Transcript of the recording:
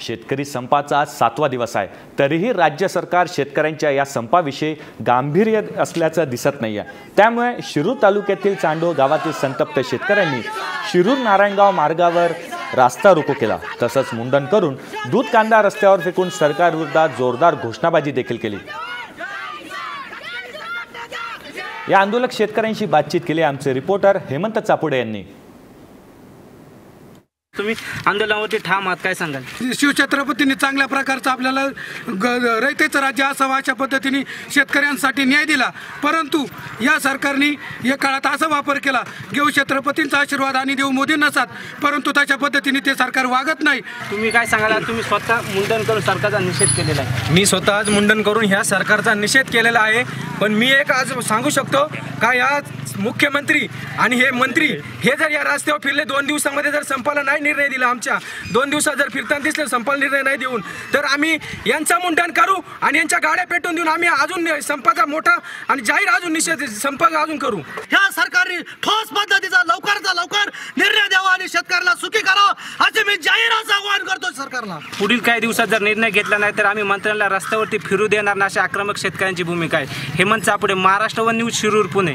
शेतकरी संपाचा आज सातवा दिवस आहे. तरीही राज्य सरकार शेतकऱ्यांच्या या संपाविषयी गांभीर्य असल्याचं दिसत नाही आहे त्यामुळे शिरूर तालुक्यातील चांडो गावातील संतप्त शेतकऱ्यांनी शिरूर नारायणगाव मार्गावर रास्ता रोको केला. तसंच मुंडन करून दूध कांदा रस्त्यावर फेकून सरकारविरोधात जोरदार घोषणाबाजी देखील केली. या आंदोलक शेतकऱ्यांशी बातचीत केली आमचे रिपोर्टर हेमंत चापुडे यांनी. तुम्ही आंदोलनावरती ठाम आहात काय सांगाल? शिवछत्रपतींनी चांगल्या प्रकारचं आपल्याला ग रयतेचं राज्य असावं अशा पद्धतीने शेतकऱ्यांसाठी न्याय दिला. परंतु या सरकारने या काळात असा वापर केला घेऊ छत्रपतींचा आशीर्वाद आणि देऊ मोदी नसात परंतु तशा पद्धतीने ते सरकार वागत नाही. तुम्ही काय सांगाल? तुम्ही स्वतः मुंडन करून सरकारचा निषेध केलेला आहे. मी स्वतः आज मुंडन करून ह्या सरकारचा निषेध केलेला आहे. पण मी एक आज सांगू शकतो का या मुख्यमंत्री आणि हे मंत्री हे जर या रस्त्यावर फिरले दोन दिवसामध्ये जर संपाला नाही निर्णय दिला आमच्या. दोन दिवसात जर फिरताना दिसले संपाला निर्णय नाही देऊन. तर आम्ही यांचं मुंडन करू आणि यांच्या गाड्या पेटून देऊन आम्ही अजून संपाचा मोठा आणि जाहीर अजून निषेध संप अजून करू. ह्या सरकारने ठोस पद्धतीचा लवकरचा लवकर निर्णय द्यावा आणि शेतकऱ्याला सुखी करावं असे मी जाहीर आवाहन करतो सरकारला. पुढील काही दिवसात जर निर्णय घेतला नाही तर आम्ही मंत्र्यांना रस्त्यावरती फिरू देणार ना अशी आक्रमक शेतकऱ्यांची भूमिका आहे. Hemant Chapude Maharashtra one news Shirur Pune.